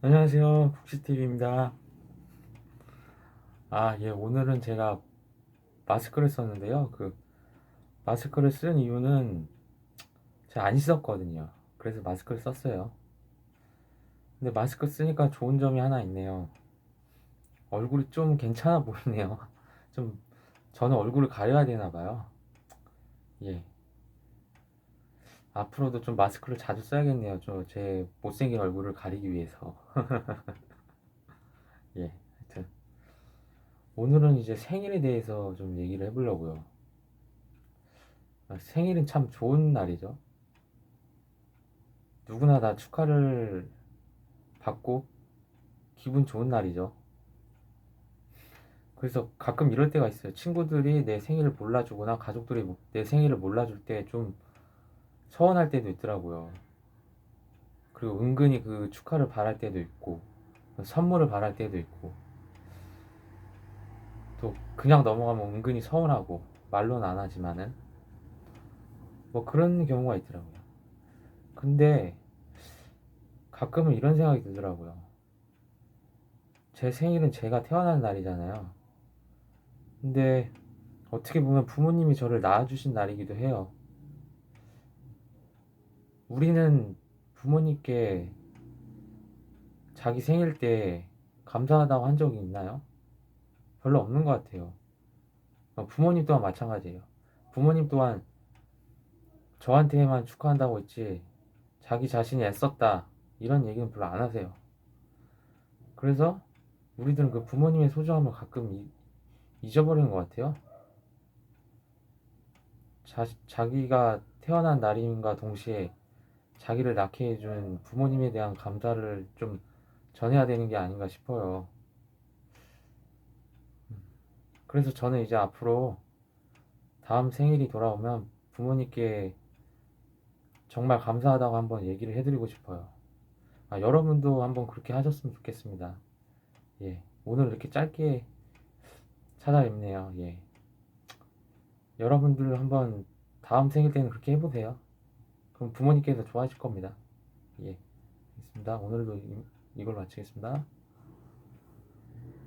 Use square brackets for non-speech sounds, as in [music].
안녕하세요. 국시TV입니다. 아, 예, 오늘은 제가 마스크를 썼는데요. 그, 마스크를 쓴 이유는 제가 안 씻었거든요. 그래서 마스크를 썼어요. 근데 마스크 쓰니까 좋은 점이 하나 있네요. 얼굴이 좀 괜찮아 보이네요. [laughs] 좀, 저는 얼굴을 가려야 되나 봐요. 예. 앞으로도 좀 마스크를 자주 써야겠네요. 저 제 못생긴 얼굴을 가리기 위해서. [laughs] 예, 하여튼 오늘은 이제 생일에 대해서 좀 얘기를 해보려고요. 아, 생일은 참 좋은 날이죠. 누구나 다 축하를 받고 기분 좋은 날이죠. 그래서 가끔 이럴 때가 있어요. 친구들이 내 생일을 몰라주거나 가족들이 내 생일을 몰라줄 때 좀 서운할 때도 있더라고요. 그리고 은근히 그 축하를 바랄 때도 있고 선물을 바랄 때도 있고 또 그냥 넘어가면 은근히 서운하고 말로는 안 하지만은 뭐 그런 경우가 있더라고요. 근데 가끔은 이런 생각이 들더라고요. 제 생일은 제가 태어난 날이잖아요. 근데 어떻게 보면 부모님이 저를 낳아주신 날이기도 해요. 우리는 부모님께 자기 생일 때 감사하다고 한 적이 있나요? 별로 없는 것 같아요. 어, 부모님 또한 마찬가지예요. 부모님 또한 저한테만 축하한다고 했지 자기 자신이 애썼다 이런 얘기는 별로 안 하세요. 그래서 우리들은 그 부모님의 소중함을 가끔 이- 잊어버리는 것 같아요. 자, 자기가 태어난 날임과 동시에 자기를 낳게 해준 부모님에 대한 감사를 좀 전해야 되는 게 아닌가 싶어요. 그래서 저는 이제 앞으로 다음 생일이 돌아오면 부모님께 정말 감사하다고 한번 얘기를 해드리고 싶어요. 아, 여러분도 한번 그렇게 하셨으면 좋겠습니다. 예, 오늘 이렇게 짧게 찾아뵙네요. 예. 여러분들 한번 다음 생일 때는 그렇게 해보세요. 그럼 부모님께서 좋아하실 겁니다. 예, 알겠습니다. 오늘도 이- 이걸 마치겠습니다.